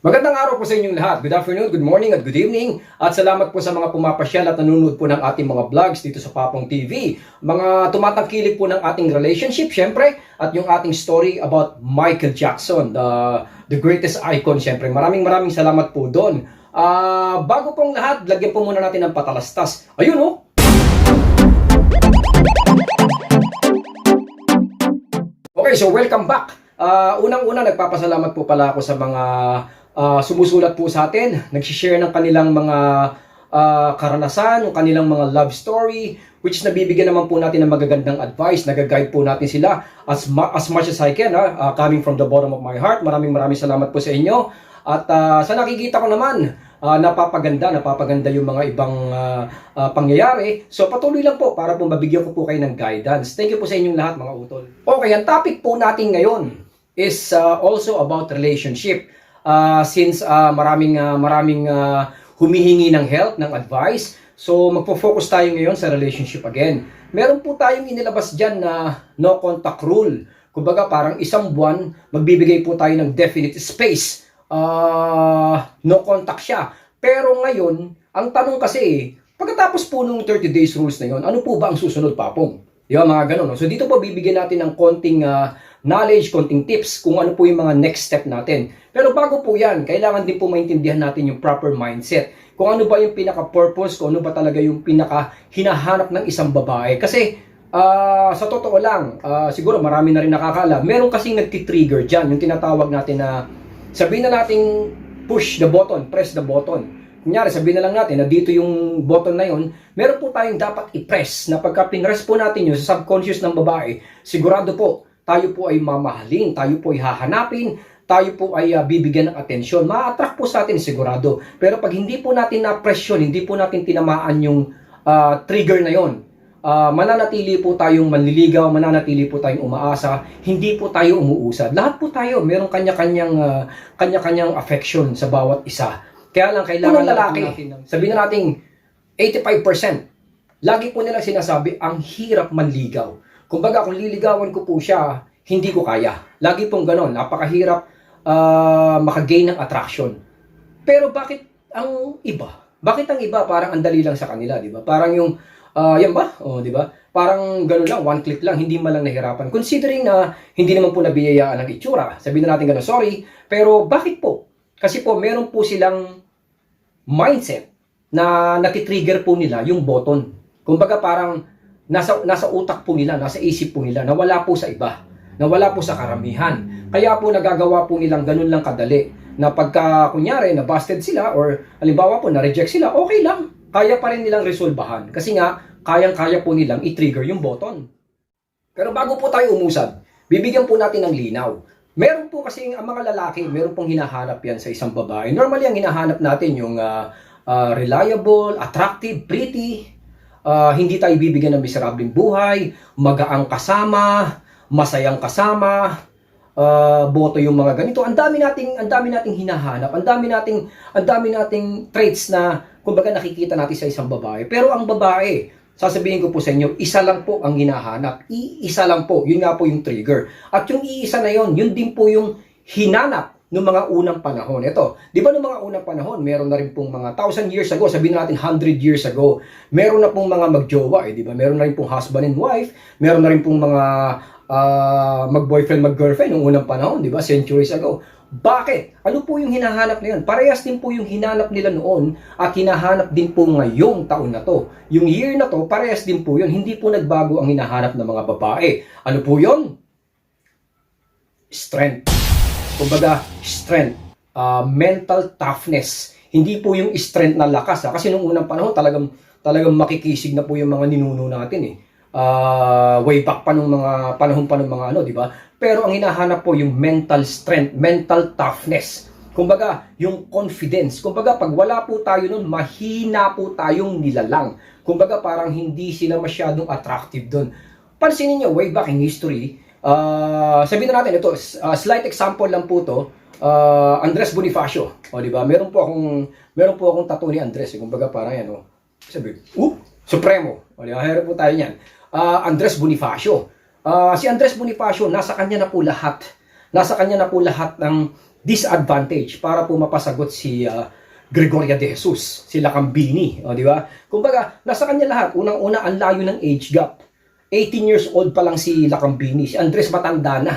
Magandang araw po sa inyong lahat. Good afternoon, good morning, at good evening. At salamat po sa mga pumapasyal at nanonood po ng ating mga vlogs dito sa Papong TV. Mga tumatangkilik po ng ating relationship, syempre, at yung ating story about Michael Jackson, the, the greatest icon, syempre. Maraming maraming salamat po doon. Ah, bago pong lahat, lagyan po muna natin ng patalastas. Ayun oh! Okay, so welcome back. Ah, unang-una, nagpapasalamat po pala ako sa mga ah, sumusulat po sa atin, nagsishare ng kanilang mga ah, karanasan, yung kanilang mga love story, which nabibigyan naman po natin ng magagandang advice, nagaguide po natin sila as, mu- as much as I can, ha, ah, coming from the bottom of my heart. Maraming maraming salamat po sa inyo. At ah, sa nakikita ko naman, ah, napapaganda, napapaganda yung mga ibang ah, ah, pangyayari. So patuloy lang po para po mabigyan ko po kayo ng guidance. Thank you po sa inyong lahat mga utol. Okay, ang topic po natin ngayon is ah, also about relationship. Ah, since ah, maraming ah, maraming ah, humihingi ng help, ng advice, so magpo-focus tayo ngayon sa relationship again. Meron po tayong inilabas diyan na no contact rule. Kumbaga parang isang buwan magbibigay po tayo ng definite space. Ah, no contact siya. Pero ngayon, ang tanong kasi, pagkatapos po nung 30 days rules na yon, ano po ba ang susunod papong? Di ba mga ganun? No? So dito po bibigyan natin ng konting ah, knowledge, konting tips kung ano po yung mga next step natin. Pero bago po yan, kailangan din po maintindihan natin yung proper mindset. Kung ano ba yung pinaka-purpose, kung ano ba talaga yung pinaka-hinahanap ng isang babae. Kasi ah, sa totoo lang, ah, siguro marami na rin nakakala, meron kasing nagtitrigger dyan, yung tinatawag natin na sabihin na nating push the button, press the button. Kunyari, sabihin na lang natin na dito yung button na yun, meron po tayong dapat i-press na pagka pinress po natin yun sa subconscious ng babae, sigurado po, tayo po ay mamahalin, tayo po ay hahanapin, tayo po ay ah, bibigyan ng atensyon. Ma-attract po sa atin sigurado. Pero pag hindi po natin na-press yun, hindi po natin tinamaan yung ah, trigger na yon, Ah, mananatili po tayong manliligaw, mananatili po tayong umaasa, hindi po tayo umuusad. Lahat po tayo, meron kanya-kanyang ah, kanya-kanyang affection sa bawat isa. Kaya lang kailangan Unang lalaki, lalaki. sabihin na natin 85%. Lagi po nila sinasabi, ang hirap manligaw. Kumbaga, kung liligawan ko po siya, hindi ko kaya. Lagi pong ganon, napakahirap ah, makagain ng attraction. Pero bakit ang iba? Bakit ang iba parang ang dali lang sa kanila, di ba? Parang yung, ah, yan ba? O, di ba? Parang gano'n lang, one click lang, hindi man lang nahirapan. Considering na hindi naman po nabiyayaan ng itsura. Sabihin na natin gano'n, sorry. Pero bakit po? Kasi po, meron po silang mindset na nakitrigger po nila yung button. Kumbaga parang nasa, nasa utak po nila, nasa isip po nila, nawala po sa iba. Nawala po sa karamihan. Kaya po nagagawa po nilang ganun lang kadali. Na pagka, kunyari, na busted sila or halimbawa po, na-reject sila, okay lang. Kaya pa rin nilang resolbahan. Kasi nga, kayang-kaya po nilang i-trigger yung button. Pero bago po tayo umusad, bibigyan po natin ng linaw. Meron po kasi ang mga lalaki, meron pong hinahanap yan sa isang babae. Normally, ang hinahanap natin yung ah, ah, reliable, attractive, pretty, ah, hindi tayo bibigyan ng miserableng buhay, magaang kasama, masayang kasama, ah, boto yung mga ganito. Ang dami nating ang dami nating hinahanap, ang dami nating ang dami nating traits na kumbaga nakikita natin sa isang babae. Pero ang babae, sasabihin ko po sa inyo, isa lang po ang hinahanap. Iisa lang po. Yun nga po yung trigger. At yung iisa na yon, yun din po yung hinanap noong mga unang panahon. Ito, di ba noong mga unang panahon, meron na rin pong mga thousand years ago, sabihin natin 100 years ago, meron na pong mga magjowa, eh, di ba? Meron na rin pong husband and wife, meron na rin pong mga ah, mag-boyfriend, mag-girlfriend noong unang panahon, di ba? Centuries ago. Bakit? Ano po yung hinahanap na yun? Parehas din po yung hinanap nila noon at hinahanap din po ngayong taon na to. Yung year na to, parehas din po yun. Hindi po nagbago ang hinahanap ng mga babae. Ano po yun? Strength. Kumbaga, strength. Ah, mental toughness. Hindi po yung strength na lakas. Ha? Kasi nung unang panahon, talagang, talagang makikisig na po yung mga ninuno natin eh. Ah, way back pa nung mga panahon pa ng mga ano, di ba? Pero ang hinahanap po yung mental strength, mental toughness. Kumbaga, yung confidence. Kumbaga, pag wala po tayo nun, mahina po tayong nilalang. Kumbaga, parang hindi sila masyadong attractive dun. Pansinin niyo, way back in history, ah sabihin na natin, ito, ah, slight example lang po to, ah, Andres Bonifacio. O, di ba? Meron po akong, meron po akong tattoo ni Andres. Eh. Kumbaga, parang yan, o. Sabi, uh, Supremo. O, di ba? Meron po tayo niyan. Ah, Andres Bonifacio. Ah, si Andres Bonifacio, nasa kanya na po lahat. Nasa kanya na po lahat ng disadvantage para po mapasagot si ah, Gregoria de Jesus, si Lacambini, o di ba? Kumbaga, nasa kanya lahat. Unang-una, ang layo ng age gap. 18 years old pa lang si Lacambini. Si Andres matanda na.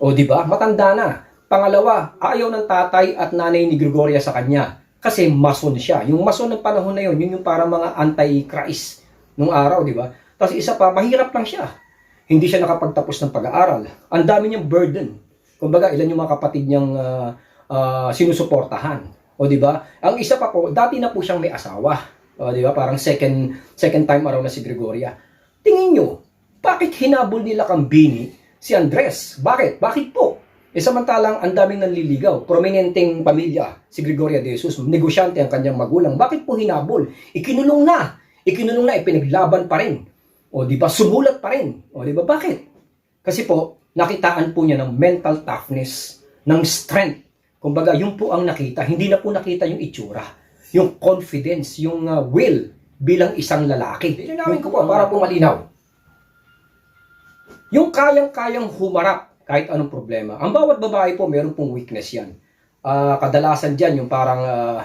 O di ba? Matanda na. Pangalawa, ayaw ng tatay at nanay ni Gregoria sa kanya. Kasi mason siya. Yung mason ng panahon na yun, yun yung parang mga anti-Christ nung araw, di ba? Tapos isa pa, mahirap lang siya. Hindi siya nakapagtapos ng pag-aaral. Ang dami niyang burden. Kumbaga, ilan yung mga kapatid niyang ah, ah, sinusuportahan. O di ba? Ang isa pa po, dati na po siyang may asawa. O di ba? Parang second second time araw na si Gregoria. Tingin nyo, bakit hinabol nila Kambini si Andres? Bakit? Bakit po? E samantalang ang daming nanliligaw, prominenteng pamilya, si Gregoria de Jesus, negosyante ang kanyang magulang. Bakit po hinabol? Ikinulong na. Ikinulong na, ipinaglaban pa rin. O di ba, sumulat pa rin. O di ba, bakit? Kasi po, nakitaan po niya ng mental toughness, ng strength. Kumbaga, yun po ang nakita. Hindi na po nakita yung itsura. Yung confidence, yung uh, will bilang isang lalaki. Linawin ko po para po malinaw. Yung kayang-kayang humarap kahit anong problema. Ang bawat babae po, meron pong weakness yan. Ah, kadalasan dyan, yung parang ah,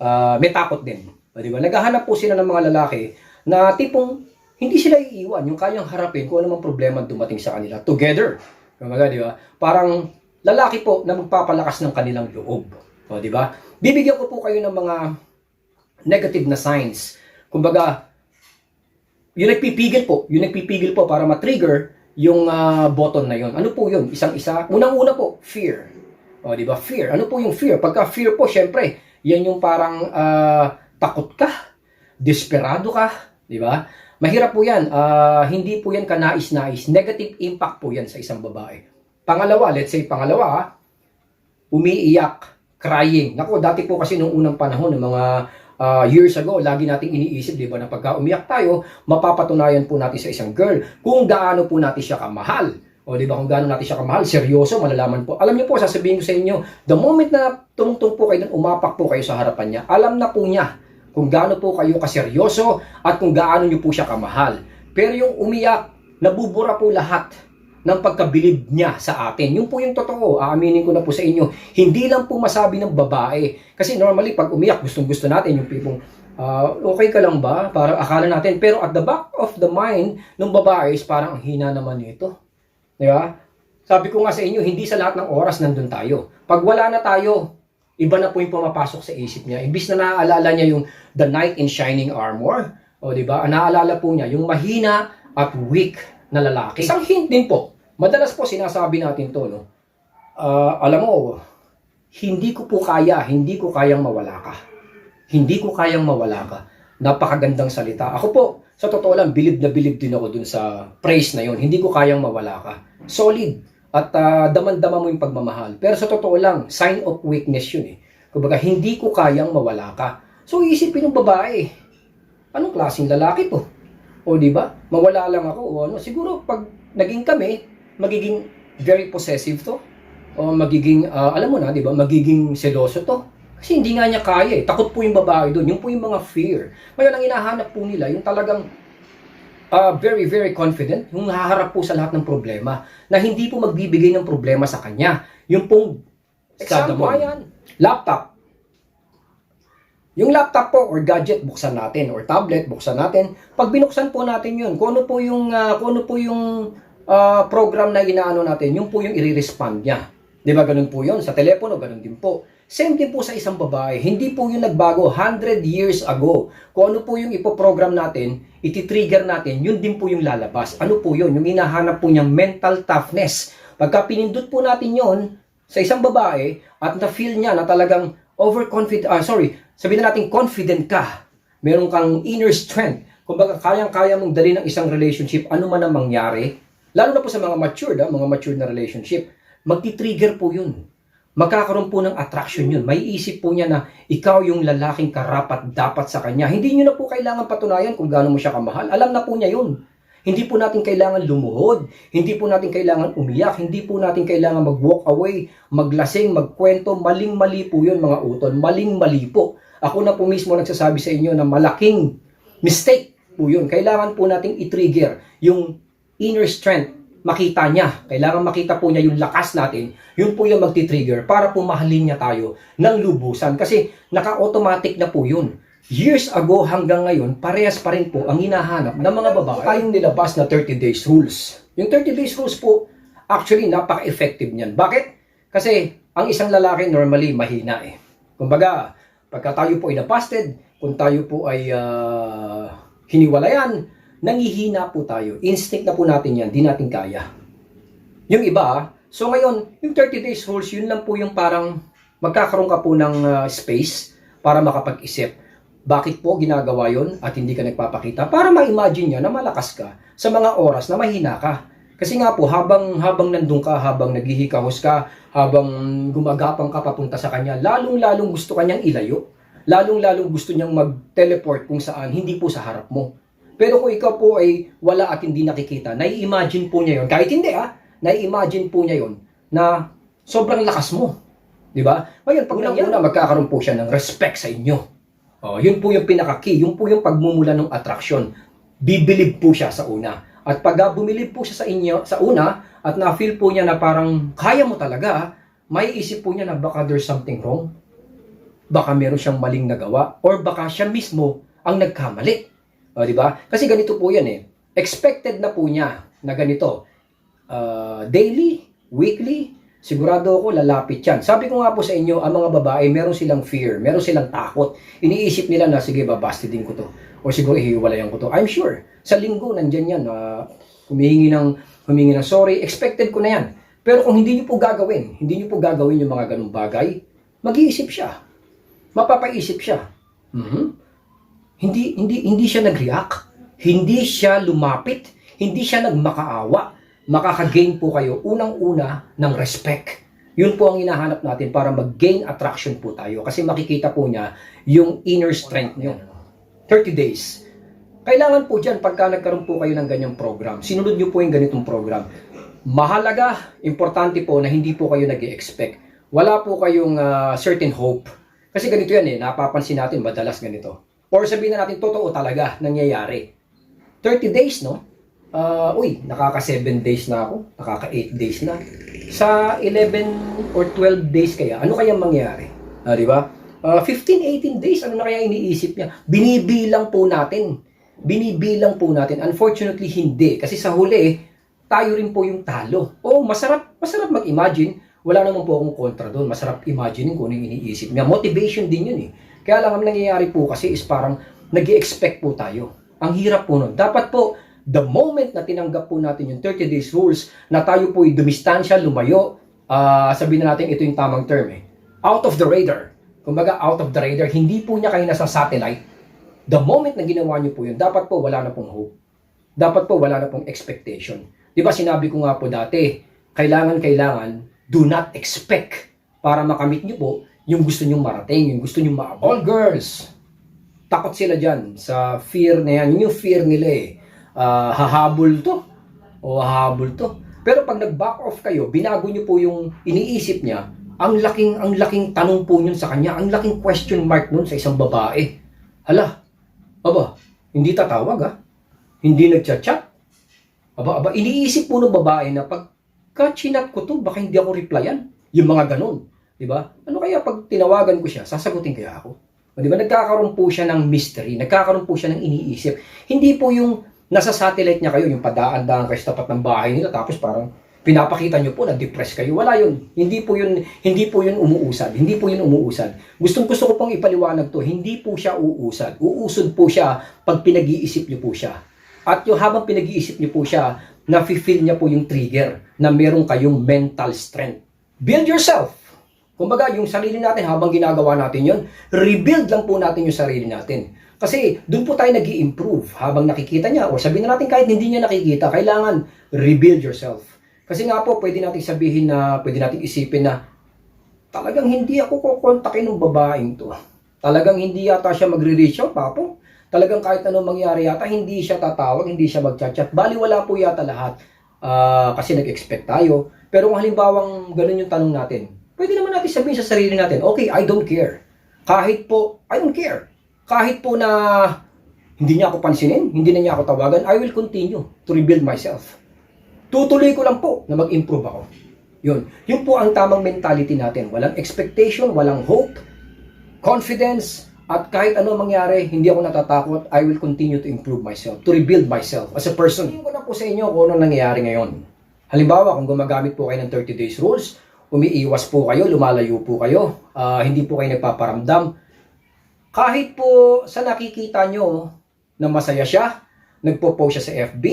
ah, may takot din. O, di ba? Naghahanap po sila ng mga lalaki na tipong hindi sila iiwan, yung kayang harapin kung anumang problema dumating sa kanila. Together. Kumbaga, di ba? Parang lalaki po na magpapalakas ng kanilang loob. O, di ba? Bibigyan ko po kayo ng mga negative na signs. Kumbaga, yung nagpipigil po, yung nagpipigil po para ma-trigger yung ah, button na yon. Ano po yun? Isang-isa. Unang-una po, fear. O, di ba? Fear. Ano po yung fear? Pagka fear po, syempre, yan yung parang ah, takot ka, desperado ka, di ba? Mahirap po yan. Ah, hindi po yan kanais-nais. Negative impact po yan sa isang babae. Pangalawa, let's say pangalawa, umiiyak, crying. Nako, dati po kasi nung unang panahon, ng mga ah, years ago, lagi nating iniisip, di ba, na pagka umiyak tayo, mapapatunayan po natin sa isang girl kung gaano po natin siya kamahal. O di ba kung gaano natin siya kamahal, seryoso, malalaman po. Alam niyo po, sasabihin ko sa inyo, the moment na tumungtong po kayo, umapak po kayo sa harapan niya, alam na po niya kung gaano po kayo kaseryoso at kung gaano niyo po siya kamahal. Pero yung umiyak, nabubura po lahat ng pagkabilib niya sa atin. Yung po yung totoo, aaminin ko na po sa inyo. Hindi lang po masabi ng babae. Kasi normally, pag umiyak, gustong gusto natin yung pipong, ah, okay ka lang ba? Parang akala natin. Pero at the back of the mind ng babae is parang ang hina naman nito. Di ba? Sabi ko nga sa inyo, hindi sa lahat ng oras nandun tayo. Pag wala na tayo, iba na po yung pumapasok sa isip niya. Imbis na naaalala niya yung the knight in shining armor, o di ba? Naalala po niya yung mahina at weak na lalaki. Isang hint din po. Madalas po sinasabi natin to, no? Ah, alam mo, hindi ko po kaya, hindi ko kayang mawala ka. Hindi ko kayang mawala ka. Napakagandang salita. Ako po, sa totoo lang, bilib na bilib din ako dun sa praise na yon. Hindi ko kayang mawala ka. Solid. At ah, daman-dama mo yung pagmamahal. Pero sa totoo lang, sign of weakness yun eh. Kumbaga, hindi ko kayang mawala ka. So, isipin ng babae, anong klaseng lalaki to? O di ba? Mawala lang ako o ano. Siguro pag naging kami, magiging very possessive to. O magiging ah, alam mo na, di ba? Magiging seloso to. Kasi hindi nga niya kaya eh. Takot po yung babae doon. Yung po yung mga fear. Ngayon, ang hinahanap po nila, yung talagang ah, very, very confident, yung haharap po sa lahat ng problema, na hindi po magbibigay ng problema sa kanya. Yung pong, example, ayan, laptop. Yung laptop po or gadget buksan natin or tablet buksan natin. Pag binuksan po natin 'yun, kung ano po yung ah, kung ano po yung ah, program na inaano natin, yung po yung i-respond niya. 'Di ba ganun po 'yon sa telepono, ganun din po. Same din po sa isang babae. Hindi po yung nagbago 100 years ago. Kung ano po yung ipoprogram natin, iti-trigger natin, yun din po yung lalabas. Ano po yun? Yung hinahanap po niyang mental toughness. Pagka pinindot po natin yon sa isang babae at na-feel niya na talagang overconfident, ah, sorry, sabihin na natin confident ka, meron kang inner strength, kumbaga kayang-kaya mong dali ng isang relationship, ano man ang mangyari, lalo na po sa mga matured, ah, mga matured na relationship, magti-trigger po yun. Magkakaroon po ng attraction yun. May isip po niya na ikaw yung lalaking karapat dapat sa kanya. Hindi niyo na po kailangan patunayan kung gaano mo siya kamahal. Alam na po niya yun. Hindi po natin kailangan lumuhod, hindi po natin kailangan umiyak, hindi po natin kailangan mag-walk away, maglasing, magkwento, maling-mali po yun mga uton, maling-mali po. Ako na po mismo nagsasabi sa inyo na malaking mistake po yun. Kailangan po nating i-trigger yung inner strength makita niya. Kailangan makita po niya yung lakas natin. Yun po yung magti-trigger para po mahalin niya tayo ng lubusan. Kasi naka-automatic na po yun. Years ago hanggang ngayon, parehas pa rin po ang hinahanap ng mga babae. Tayong nilabas na 30 days rules. Yung 30 days rules po, actually napaka-effective niyan. Bakit? Kasi ang isang lalaki normally mahina eh. Kumbaga, pagka tayo po ay napasted, kung tayo po ay ah, hiniwalayan, nangihina po tayo. Instinct na po natin yan, di natin kaya. Yung iba, so ngayon, yung 30 days rules, yun lang po yung parang magkakaroon ka po ng ah, space para makapag-isip. Bakit po ginagawa yon at hindi ka nagpapakita? Para ma-imagine niya na malakas ka sa mga oras na mahina ka. Kasi nga po, habang, habang nandun ka, habang naghihikahos ka, habang gumagapang ka papunta sa kanya, lalong-lalong gusto kanyang ilayo. Lalong-lalong gusto niyang mag-teleport kung saan, hindi po sa harap mo. Pero kung ikaw po ay wala at hindi nakikita, nai-imagine po niya yon kahit hindi ah, nai-imagine po niya yon na sobrang lakas mo. Di ba? Ngayon, pag unang-una, magkakaroon po siya ng respect sa inyo. Oh, yun po yung pinaka-key, yun po yung pagmumula ng attraction. Bibilib po siya sa una. At pag bumilib po siya sa inyo sa una at na-feel po niya na parang kaya mo talaga, may isip po niya na baka there's something wrong. Baka meron siyang maling nagawa or baka siya mismo ang nagkamali. O, di ba? Kasi ganito po yan eh. Expected na po niya na ganito. Uh, daily, weekly, sigurado ako lalapit yan. Sabi ko nga po sa inyo, ang mga babae, meron silang fear, meron silang takot. Iniisip nila na, sige, babastidin ko to. O siguro ihiwalayan ko to. I'm sure. Sa linggo, nandyan yan. Uh, humihingi ng, humihingi ng sorry. Expected ko na yan. Pero kung hindi niyo po gagawin, hindi niyo po gagawin yung mga ganung bagay, mag-iisip siya. Mapapaisip siya. Mhm. Hindi hindi hindi siya nag-react. Hindi siya lumapit. Hindi siya nagmakaawa. Makaka-gain po kayo unang-una ng respect. Yun po ang hinahanap natin para mag-gain attraction po tayo. Kasi makikita po niya yung inner strength niyo. 30 days. Kailangan po dyan pagka nagkaroon po kayo ng ganyang program. Sinunod niyo po yung ganitong program. Mahalaga, importante po na hindi po kayo nag expect Wala po kayong ah, certain hope. Kasi ganito yan eh, napapansin natin madalas ganito. Or sabihin na natin, totoo talaga nangyayari. 30 days, no? Ah, uy, nakaka 7 days na ako, nakaka 8 days na. Sa 11 or 12 days kaya, ano kaya mangyayari? Ah, di ba? Ah, 15, 18 days, ano na kaya iniisip niya? Binibilang po natin. Binibilang po natin. Unfortunately, hindi. Kasi sa huli, tayo rin po yung talo. Oh, masarap, masarap mag-imagine. Wala naman po akong kontra doon. Masarap imagine kung ano yung iniisip niya. Motivation din yun eh. Kaya lang ang nangyayari po kasi is parang nag expect po tayo. Ang hirap po nun. Dapat po, the moment na tinanggap po natin yung 30 days rules, na tayo po ay dumistansya, lumayo, ah sabihin na natin ito yung tamang term eh. Out of the radar. Kumbaga, out of the radar, hindi po niya kayo nasa satellite. The moment na ginawa niyo po yun, dapat po wala na pong hope. Dapat po wala na pong expectation. Di ba sinabi ko nga po dati, kailangan, kailangan, do not expect para makamit niyo po yung gusto nyong marating, yung gusto nyong maabot. All girls, takot sila dyan sa fear na yan. Yun yung fear nila eh. Ah, hahabol to. O hahabol to. Pero pag nag-back off kayo, binago nyo po yung iniisip niya, ang laking ang laking tanong po yun sa kanya, ang laking question mark nun sa isang babae. Hala, aba, hindi tatawag ah. Hindi nagchat-chat. Aba, aba, iniisip po ng babae na pag chinat ko to, baka hindi ako replyan. Yung mga ganun. Di ba? Ano kaya pag tinawagan ko siya, sasagutin kaya ako? O, di ba? Nagkakaroon po siya ng mystery, nagkakaroon po siya ng iniisip. Hindi po yung nasa satellite niya kayo, yung padaan-daan kayo sa tapat ng bahay nila, tapos parang pinapakita niyo po na depressed kayo. Wala yun. Hindi po yun, hindi po yun umuusad. Hindi po yun umuusad. Gustong gusto ko pong ipaliwanag to, hindi po siya uusad. Uusod po siya pag pinag-iisip niyo po siya. At yung habang pinag-iisip niyo po siya, na-feel niya po yung trigger na meron kayong mental strength. Build yourself. Kumbaga, yung sarili natin habang ginagawa natin yon, rebuild lang po natin yung sarili natin. Kasi doon po tayo nag improve habang nakikita niya o sabihin na natin kahit hindi niya nakikita, kailangan rebuild yourself. Kasi nga po, pwede natin sabihin na, pwede natin isipin na talagang hindi ako kukontakin ng babaeng to. Talagang hindi yata siya magre-reach out, papo. Talagang kahit anong mangyari yata, hindi siya tatawag, hindi siya mag-chat-chat. Bali, wala po yata lahat. Ah, kasi nag-expect tayo. Pero kung halimbawang ganun yung tanong natin, pwede naman natin sabihin sa sarili natin, okay, I don't care. Kahit po, I don't care. Kahit po na hindi niya ako pansinin, hindi na niya ako tawagan, I will continue to rebuild myself. Tutuloy ko lang po na mag-improve ako. Yun. Yun po ang tamang mentality natin. Walang expectation, walang hope, confidence, at kahit ano mangyari, hindi ako natatakot. I will continue to improve myself, to rebuild myself as a person. Tingin ko na po sa inyo kung ano nangyayari ngayon. Halimbawa, kung gumagamit po kayo ng 30 days rules, umiiwas po kayo, lumalayo po kayo, ah, hindi po kayo nagpaparamdam. Kahit po sa nakikita nyo na masaya siya, nagpo-post siya sa FB,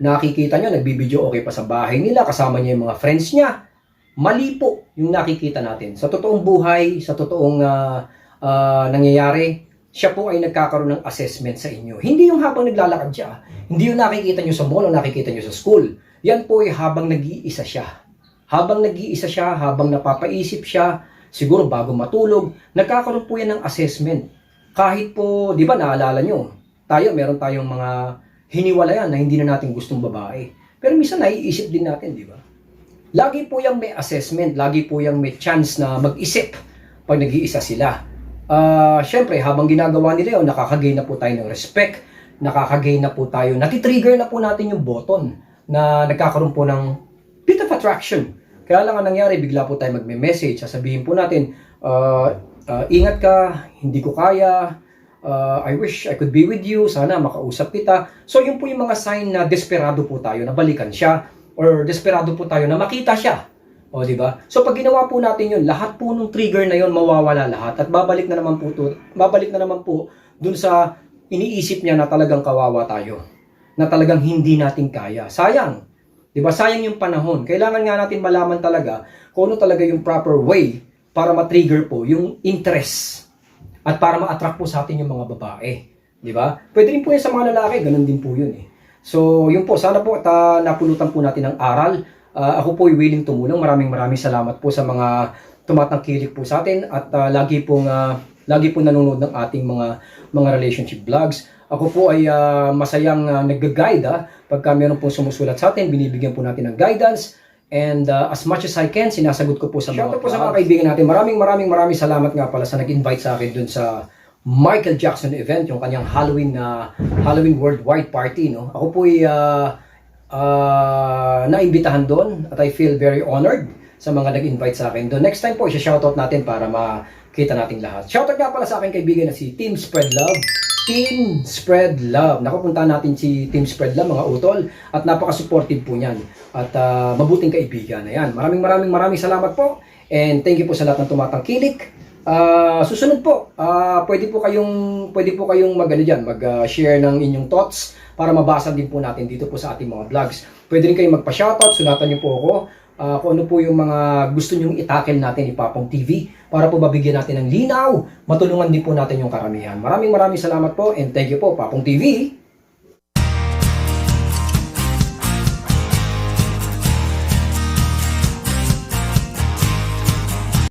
nakikita nyo, nagbibideo okay pa sa bahay nila, kasama niya yung mga friends niya, mali po yung nakikita natin. Sa totoong buhay, sa totoong ah, ah, nangyayari, siya po ay nagkakaroon ng assessment sa inyo. Hindi yung habang naglalakad siya, hindi yung nakikita nyo sa mall o nakikita nyo sa school. Yan po ay habang nag-iisa siya. Habang nag-iisa siya, habang napapaisip siya, siguro bago matulog, nagkakaroon po yan ng assessment. Kahit po, di ba naalala nyo, tayo, meron tayong mga hiniwalayan na hindi na natin gustong babae. Pero minsan naiisip din natin, di ba? Lagi po yung may assessment, lagi po yung may chance na mag-isip pag nag-iisa sila. Ah, Siyempre, habang ginagawa nila yun, nakakagain na po tayo ng respect, nakakagain na po tayo, natitrigger na po natin yung button na nagkakaroon po ng bit of attraction. Kaya lang ang nangyari, bigla po tayo magme-message, sasabihin po natin, ah, ah, ingat ka, hindi ko kaya, ah, I wish I could be with you, sana makausap kita. So yun po yung mga sign na desperado po tayo na balikan siya or desperado po tayo na makita siya. O, di ba? So, pag ginawa po natin yun, lahat po nung trigger na yun, mawawala lahat. At babalik na naman po, to, babalik na naman po dun sa iniisip niya na talagang kawawa tayo. Na talagang hindi natin kaya. Sayang. Di ba? Sayang yung panahon. Kailangan nga natin malaman talaga kung ano talaga yung proper way para ma-trigger po yung interest. At para ma-attract po sa atin yung mga babae. Di ba? Pwede rin po yan sa mga lalaki. Ganun din po yun eh. So, yun po. Sana po at ah, napulutan po natin ng aral. Ah, ako po ay willing tumulong. Maraming maraming salamat po sa mga tumatangkilik po sa atin at ah, lagi pong ah, lagi po nanonood ng ating mga mga relationship vlogs. Ako po ay ah, masayang uh, nag-guide ah, pagka meron pong sumusulat sa atin, binibigyan po natin ng guidance. And ah, as much as I can, sinasagot ko po sa mga po sa mga kaibigan natin. Maraming maraming maraming salamat nga pala sa nag-invite sa akin dun sa Michael Jackson event, yung kanyang Halloween na Halloween worldwide party, no. Ako po ay ah, ah, naimbitahan doon at I feel very honored sa mga nag-invite sa akin doon. Next time po, i-shoutout natin para makita nating lahat. Shoutout nga pala sa aking kaibigan na si Team Spread Love. Team Spread Love. Nakupunta natin si Team Spread Love, mga utol. At napaka-supportive po niyan. At ah, mabuting kaibigan na yan. Maraming maraming maraming salamat po. And thank you po sa lahat ng tumatangkilik. Ah, susunod po, ah, pwede po kayong pwede po kayong mag ano diyan, mag-share ng inyong thoughts para mabasa din po natin dito po sa ating mga vlogs. Pwede rin kayong magpa-shoutout, sunatan niyo po ako ah, kung ano po yung mga gusto nyong itakil natin ni Papong TV para po mabigyan natin ng linaw, matulungan din po natin yung karamihan. Maraming maraming salamat po and thank you po Papong TV.